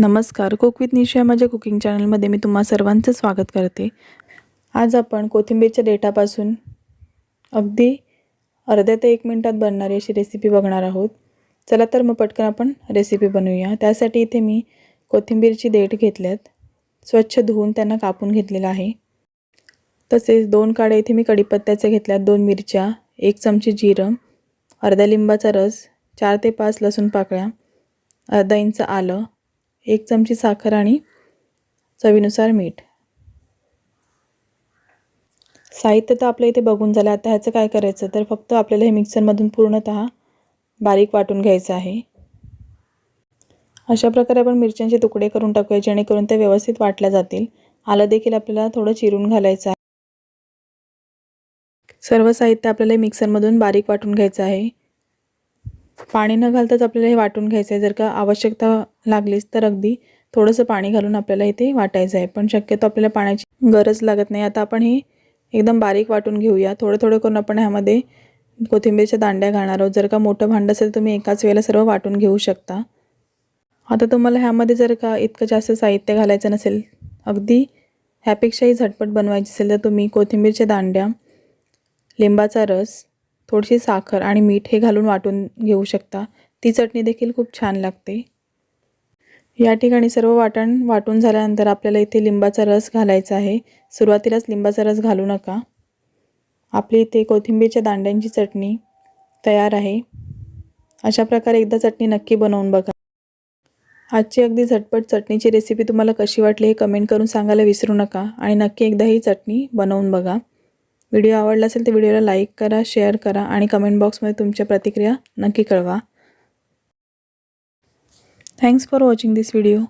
नमस्कार. Cook with निशा माझ्या cooking चॅनलमध्ये मी तुम्हा सर्वांचं स्वागत करते. आज आपण कोथिंबीरच्या डेटापासून अगदी अर्ध्या ते एक मिनटात बनणारी अशी रेसिपी बघणार आहोत. चला तर मग पटकन आपण रेसिपी बनवूया. त्यासाठी इथे मी कोथिंबीरची देठ घेतल्यात. स्वच्छ धुवून त्यांना कापून घेतलेलं आहे. तसेच दोन काड्या इथे मी कढीपत्त्याच्या घेतल्यात. दोन मिरच्या एक चमची जिरं अर्ध्या लिंबाचा रस चार ते पाच लसूण पाकळ्या अर्धा इंच आलं एक चमची साखर आणि चवीनुसार मीठ. साहित्य तर आपल्या इथे बघून झालं. आता ह्याचं काय करायचं? तर फक्त आपल्याला हे मिक्सरमधून पूर्णतः बारीक वाटून घ्यायचं आहे. अशा प्रकारे आपण मिरच्यांचे तुकडे करून टाकूया जेणेकरून ते व्यवस्थित वाटल्या जातील. आलं देखील आपल्याला थोडं चिरून घालायचं आहे. सर्व साहित्य आपल्याला मिक्सरमधून बारीक वाटून घ्यायचं आहे. पाणी न घालताच आपल्याला हे वाटून घ्यायचं आहे जर का आवश्यकता लागलीच तर अगदी थोडंसं पाणी घालून आपल्याला इथे वाटायचं आहे. पण शक्यतो आपल्याला पाण्याची गरज लागत नाही. आता आपण हे एकदम बारीक वाटून घेऊया. थोडं थोडं करून आपण ह्यामध्ये कोथिंबीरच्या दांड्या घालणार आहोत. जर का मोठं भांडं असेल तुम्ही एकाच वेळेला सर्व वाटून घेऊ शकता. आता तुम्हाला ह्यामध्ये जर का इतकं जास्त साहित्य घालायचं नसेल अगदी ह्यापेक्षाही झटपट बनवायची असेल तर तुम्ही कोथिंबीरच्या दांड्या लिंबाचा रस थोडीशी साखर आणि मीठ हे घालून वाटून घेऊ शकता. ती चटणी देखील खूप छान लागते. या ठिकाणी सर्व वाटण वाटून झाल्यानंतर आपल्याला इथे लिंबाचा रस घालायचा आहे. सुरुवातीलाच लिंबाचा रस घालू नका. आपली इथे कोथिंबीरच्या दांड्यांची चटणी तयार आहे. अशा प्रकारे एकदा चटणी नक्की बनवून बघा. आजची अगदी झटपट चटणीची रेसिपी तुम्हाला कशी वाटली हे कमेंट करून सांगायला विसरू नका आणि नक्की एकदा ही चटणी बनवून बघा. व्हिडिओ आवडला असेल तर व्हिडिओला लाईक करा शेअर करा आणि कमेंट बॉक्समध्ये तुमच्या प्रतिक्रिया नक्की कळवा. Thanks for watching this video